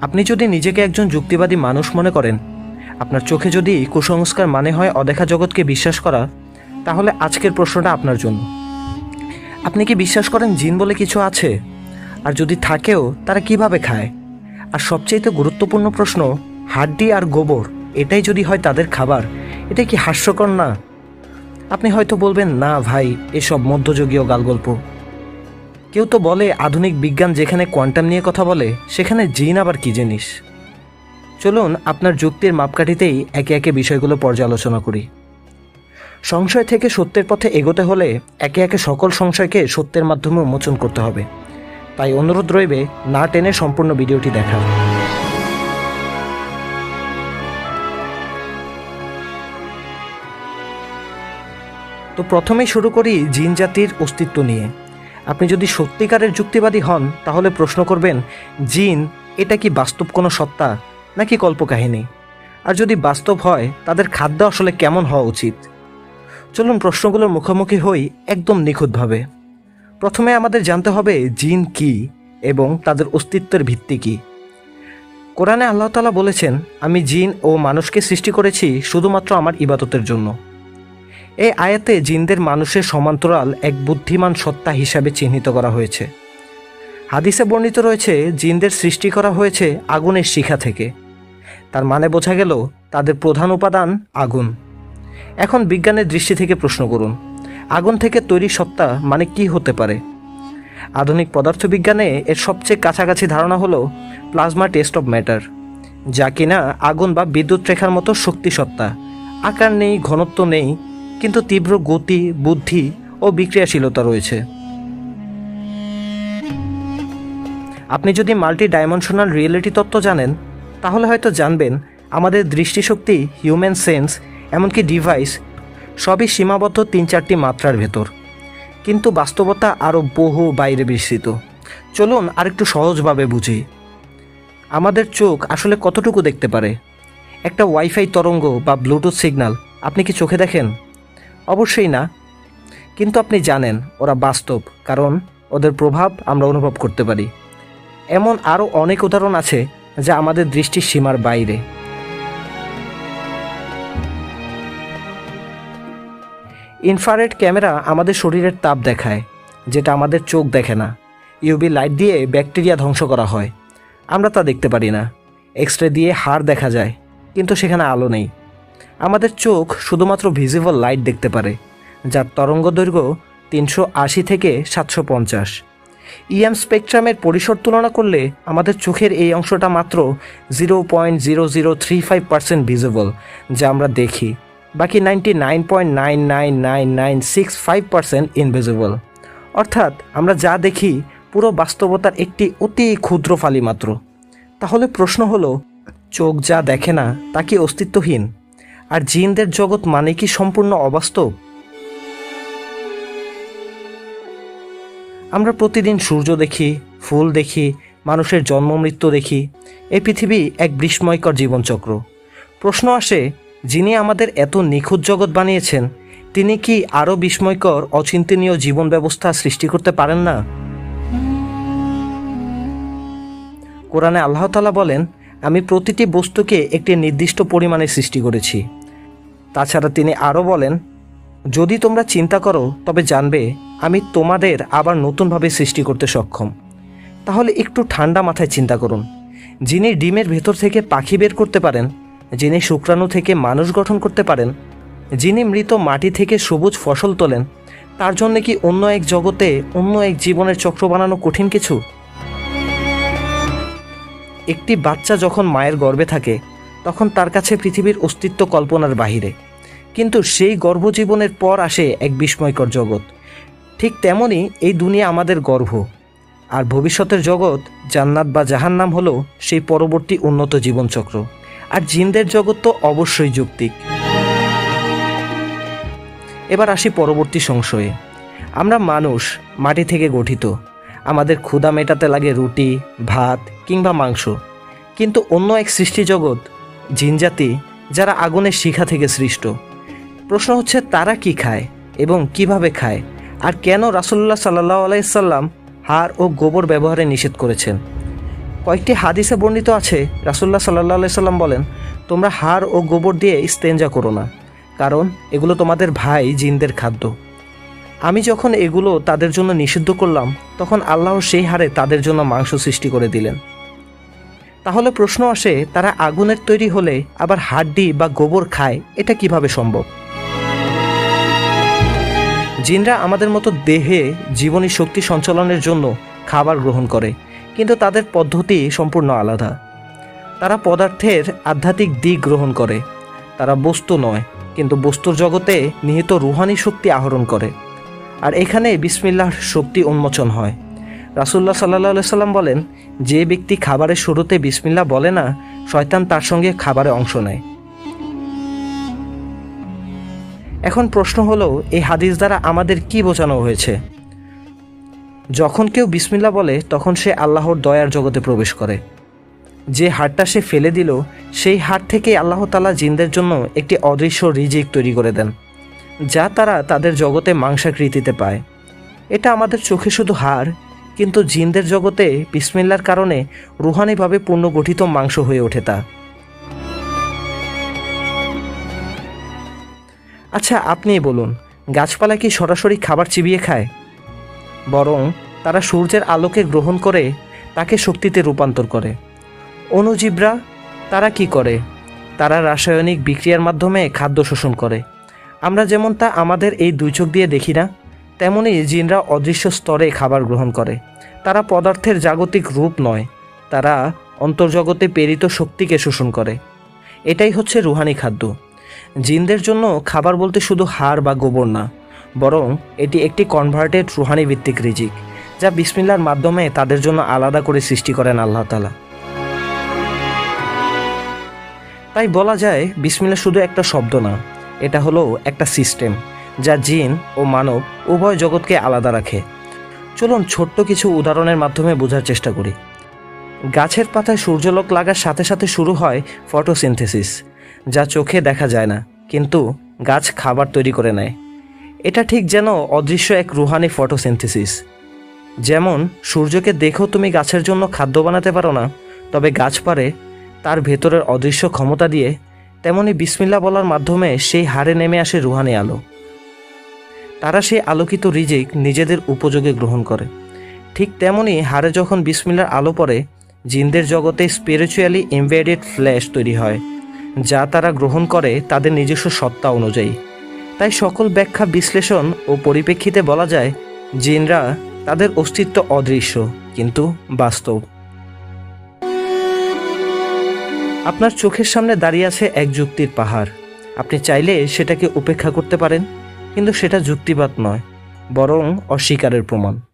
আপনি যদি নিজেকে একজন যুক্তিবাদী মানুষ মনে করেন, আপনার চোখে যদি কুসংস্কার মানে হয় অদেখা জগৎকে বিশ্বাস করা, তাহলে আজকের প্রশ্নটা আপনার জন্য। আপনি কি বিশ্বাস করেন জিন বলে কিছু আছে? আর যদি থাকেও, তারা কীভাবে খায়? আর সবচেয়ে গুরুত্বপূর্ণ প্রশ্ন, হাড্ডি আর গোবর, এটাই যদি হয় তাদের খাবার, এটা কি হাস্যকর না? আপনি হয়তো বলবেন, না ভাই, এসব মধ্যযুগীয় গালগল্প। কেউ তো বলে আধুনিক বিজ্ঞান যেখানে কোয়ান্টাম নিয়ে কথা বলে, সেখানে জিন আবার কি জিনিস? চলুন আপনার যুক্তির মাপকাঠিতেই একে একে বিষয়গুলো পর্যালোচনা করি। সংশয় থেকে সত্যের পথে এগোতে হলে একে একে সকল সংশয়কে সত্যের মাধ্যমে উন্মোচন করতে হবে। তাই অনুরোধ রইবে, না টেনে সম্পূর্ণ ভিডিওটি দেখা তো প্রথমেই শুরু করি জিন জাতির অস্তিত্ব নিয়ে। আপনি যদি সত্যিকারের যুক্তিবাদী হন, তাহলে প্রশ্ন করবেন, জিন, এটা কি বাস্তব কোনো সত্তা, নাকি কল্পকাহিনী? আর যদি বাস্তব হয়, তাদের খাদ্য আসলে কেমন হওয়া উচিত? চলুন প্রশ্নগুলোর মুখোমুখি হই একদম নিখুঁতভাবে। প্রথমে আমাদের জানতে হবে, জিন কি এবং তাদের অস্তিত্বের ভিত্তি কী? কোরআনে আল্লাহ তালা বলেছেন, আমি জিন ও মানুষকে সৃষ্টি করেছি শুধুমাত্র আমার ইবাদতের জন্য। এই আয়াতে জিনদের মানুষের সমান্তরাল এক বুদ্ধিমান সত্তা হিসাবে চিহ্নিত করা হয়েছে। হাদিসে বর্ণিত রয়েছে, জিনদের সৃষ্টি করা হয়েছে আগুনের শিখা থেকে। তার মানে বোঝা গেল, তাদের প্রধান উপাদান আগুন। এখন বিজ্ঞানের দৃষ্টি থেকে প্রশ্ন করুন, আগুন থেকে তৈরি সত্তা মানে কি হতে পারে? আধুনিক পদার্থবিজ্ঞানে এর সবচেয়ে কাছাকাছি ধারণা হলো প্লাজমা টেস্ট অফ ম্যাটার, যা কিনা আগুন বা বিদ্যুৎ রেখার মতো শক্তি সত্তা। আকার নেই, ঘনত্ব নেই কিন্তু তীব্র গতি, বুদ্ধি ও বিক্রিয়াশীলতা রয়েছে। আপনি যদি মাল্টি ডাইমেনশনাল রিয়েলিটি তত্ত্ব জানেন, তাহলে হয়তো জানবেন আমাদের দৃষ্টিশক্তি, হিউম্যান সেন্স, এমনকি ডিভাইস সবই সীমাবদ্ধ তিন চারটি মাত্রার ভেতর। কিন্তু বাস্তবতা আরও বহু বাইরে বিস্তৃত। চলুন আরেকটু সহজভাবে বুঝি। আমাদের চোখ আসলে কতটুকু দেখতে পারে? একটা ওয়াইফাই তরঙ্গ বা ব্লুটুথ সিগন্যাল, আপনি কি চোখে দেখেন? অবশ্যই না। কিন্তু আপনি জানেন, ওরা বাস্তব, কারণ ওদের প্রভাব আমরা অনুভব করতে পারি। এমন আরও অনেক উদাহরণ আছে যা আমাদের দৃষ্টির সীমার বাইরে। ইনফ্রারেড ক্যামেরা আমাদের শরীরের তাপ দেখায়, যেটা আমাদের চোখ দেখে না। ইউবি লাইট দিয়ে ব্যাকটেরিয়া ধ্বংস করা হয়। আমরা তা দেখতে পারি না। এক্স রে দিয়ে হাড় দেখা যায়, কিন্তু সেখানে আলো নেই। আমাদের চোখ শুধুমাত্র ভিজিবল লাইট দেখতে পারে, যার তরঙ্গ দৈর্ঘ্য তিনশো আশি থেকে সাতশো পঞ্চাশ। ইএম স্পেকট্রামের পরিসর তুলনা করলে আমাদের চোখের এই অংশটা মাত্র zero point zero zero three five percent visible যা আমরা দেখি। বাকি ninety nine point nine nine nine nine six five percent invisible অর্থাৎ আমরা যা দেখি, পুরো বাস্তবতার একটি অতি ক্ষুদ্র ফালি মাত্র তাহলে প্রশ্ন হলো, চোখ যা দেখে না, তা কি অস্তিত্বহীন? আর জিনদের জগৎ মানে কি সম্পূর্ণ অবাস্তব? আমরা প্রতিদিন সূর্য দেখি, ফুল দেখি, মানুষের জন্ম, মৃত্যু দেখি। এই পৃথিবী এক বিস্ময়কর জীবনচক্র। প্রশ্ন আসে, যিনি আমাদের এত নিখুঁত জগৎ বানিয়েছেন, তিনি কি আরও বিস্ময়কর, অচিন্তনীয় জীবন ব্যবস্থা সৃষ্টি করতে পারেন না? কোরআনে আল্লাহ তালা বলেন, আমি প্রতিটি বস্তুকে একটি নির্দিষ্ট পরিমাণে সৃষ্টি করেছি। তাছাড়া তিনি আরও বলেন, যদি তোমরা চিন্তা করো, তবে জানবে আমি তোমাদের আবার নতুনভাবে সৃষ্টি করতে সক্ষম। তাহলে একটু ঠান্ডা মাথায় চিন্তা করুন। যিনি ডিমের ভেতর থেকে পাখি বের করতে পারেন, যিনি শুক্রাণু থেকে মানুষ গঠন করতে পারেন, যিনি মৃত মাটি থেকে সবুজ ফসল তোলেন, তার জন্য কি অন্য এক জগতে অন্য এক জীবনের চক্র বানানো কঠিন কিছু? একটি বাচ্চা যখন মায়ের গর্ভে থাকে, তখন তার কাছে পৃথিবীর অস্তিত্ব কল্পনার বাহিরে। কিন্তু সেই গর্ভজীবনের পর আসে এক বিস্ময়কর জগৎ। ঠিক তেমনই এই দুনিয়া আমাদের গর্ভ। আর ভবিষ্যতের জগৎ, জান্নাত বা জাহান্নাম হলো সেই পরবর্তী উন্নত জীবনচক্র। আর জিনদের জগৎ তো অবশ্যই যৌক্তিক। এবার আসি পরবর্তী সংশয়ে। আমরা মানুষ, মাটি থেকে গঠিত। আমাদের ক্ষুধা মেটাতে লাগে রুটি, ভাত কিংবা মাংস। কিন্তু অন্য এক সৃষ্টি জগৎ জিনজাতি, যারা আগুনের শিখা থেকে সৃষ্ট। প্রশ্ন হচ্ছে, তারা কি খায় এবং কীভাবে খায়? আর কেন রাসুল্লাহ সাল্লাহ আলাইসাল্লাম হাড় ও গোবর ব্যবহারে নিষেধ করেছেন? কয়েকটি হাদিসে বর্ণিত আছে রাসুল্লাহ সাল্লাহ সাল্লাম বলেন, তোমরা হাড় ও গোবর দিয়ে স্তেঞ্জা করো না, কারণ এগুলো তোমাদের ভাই জিনদের খাদ্য। আমি যখন এগুলো তাদের জন্য নিষিদ্ধ করলাম, তখন আল্লাহ সেই হারে তাদের জন্য মাংস সৃষ্টি করে দিলেন। তাহলে প্রশ্ন আসে, তারা আগুনের তৈরি হলে আবার হাড্ডি বা গোবর খায়, এটা কীভাবে সম্ভব? জিনরা আমাদের মতো দেহে জীবনী শক্তি সঞ্চালনের জন্য খাবার গ্রহণ করে, কিন্তু তাদের পদ্ধতি সম্পূর্ণ আলাদা। তারা পদার্থের আধ্যাত্মিক দিক গ্রহণ করে। তারা বস্তু নয়, কিন্তু বস্তুর জগতে নিহিত রুহানি শক্তি আহরণ করে। আর এখানে বিসমিল্লাহর শক্তি উন্মোচন হয়। রাসুল্লাহ সাল্লাহ সাল্লাম বলেন, যে ব্যক্তি খাবারের শুরুতে বিসমিল্লা বলে না, শয়তান তার সঙ্গে খাবারে অংশ নেয়। এখন প্রশ্ন হলো, এই হাদিস দ্বারা আমাদের কি বোঝানো হয়েছে? যখন কেউ বিসমিল্লা বলে, তখন সে আল্লাহর দয়ার জগতে প্রবেশ করে। যে হাড়টা সে ফেলে দিল, সেই হাড় থেকে আল্লাহ তালা জিনদের জন্য একটি অদৃশ্য রিজিক তৈরি করে দেন, যা তারা তাদের জগতে মাংসাকৃতিতে পায়। এটা আমাদের চোখে শুধু হাড়, কিন্তু জিনদের জগতে বিসমিল্লার কারণে রুহানিভাবে পুনর্গঠিত মাংস হয়ে ওঠে তা। আচ্ছা আপনিই বলুন, গাছপালা কি সরাসরি খাবার চিবিয়ে খায়? বরং তারা সূর্যের আলোকে গ্রহণ করে, তাকে শক্তিতে রূপান্তর করে। অণুজীবরা তারা কি করে? তারা রাসায়নিক বিক্রিয়ার মাধ্যমে খাদ্য শোষণ করে। আমরা যেমন তা আমাদের এই দুই চোখ দিয়ে দেখি না, তেমনি জিনরা অদৃশ্য স্তরে খাবার গ্রহণ করে। তারা পদার্থের জাগতিক রূপ নয়, তারা অন্তর্জগতে প্রেরিত শক্তিকে শোষণ করে। এটাই হচ্ছে রুহানি খাদ্য। জিনদের জন্য খাবার বলতে শুধু হাড় বা গোবর না, বরং এটি একটি কনভার্টেড রুহানি ভিত্তিক রিজিক, যা বিসমিল্লার মাধ্যমে তাদের জন্য আলাদা করে সৃষ্টি করেন আল্লাহ তালা তাই বলা যায়, বিসমিল্লা শুধু একটা শব্দ না, এটা হলো একটা সিস্টেম যা জিন ও মানব উভয় জগৎকে আলাদা রাখে। চলুন ছোট্ট কিছু উদাহরণের মাধ্যমে বোঝার চেষ্টা করি। গাছের পাতায় সূর্যলোক লাগার সাথে সাথে শুরু হয় ফটোসিনথেসিস। যা চোখে দেখা যায় না, কিন্তু গাছ খাবার তৈরি করে নেয়। এটা ঠিক যেন অদৃশ্য এক রুহানি ফটোসিনথেসিস। যেমন, সূর্যকে দেখেও তুমি গাছের জন্য খাদ্য বানাতে পারো না, তবে গাছ পারে তার ভেতরের অদৃশ্য ক্ষমতা দিয়ে, তেমনি বিসমিল্লা বলার মাধ্যমে সেই হারে নেমে আসে রুহানি আলো। তারা সেই আলোকিত রিজিক নিজেদের উপযোগে গ্রহণ করে। ঠিক তেমনি হারে যখন বিসমিল্লার আলো পড়ে, জিনদের জগতে স্পিরিচুয়ালি এমবেডেড ফ্ল্যাশ তৈরি হয়। যা তারা গ্রহণ করে তাদের নিজস্ব সত্তা অনুযায়ী। তাই সকল ব্যাখ্যা, বিশ্লেষণ ও পরিপ্রেক্ষিতে বলা যায়, জিনরা তাদের অস্তিত্ব অদৃশ্য, কিন্তু বাস্তব। আপনার চোখের সামনে দাঁড়িয়ে আছে এক যুক্তির পাহাড়। আপনি চাইলে সেটাকে উপেক্ষা করতে পারেন, কিন্তু সেটা যুক্তিবাদ নয়, বরং অস্বীকারের প্রমাণ।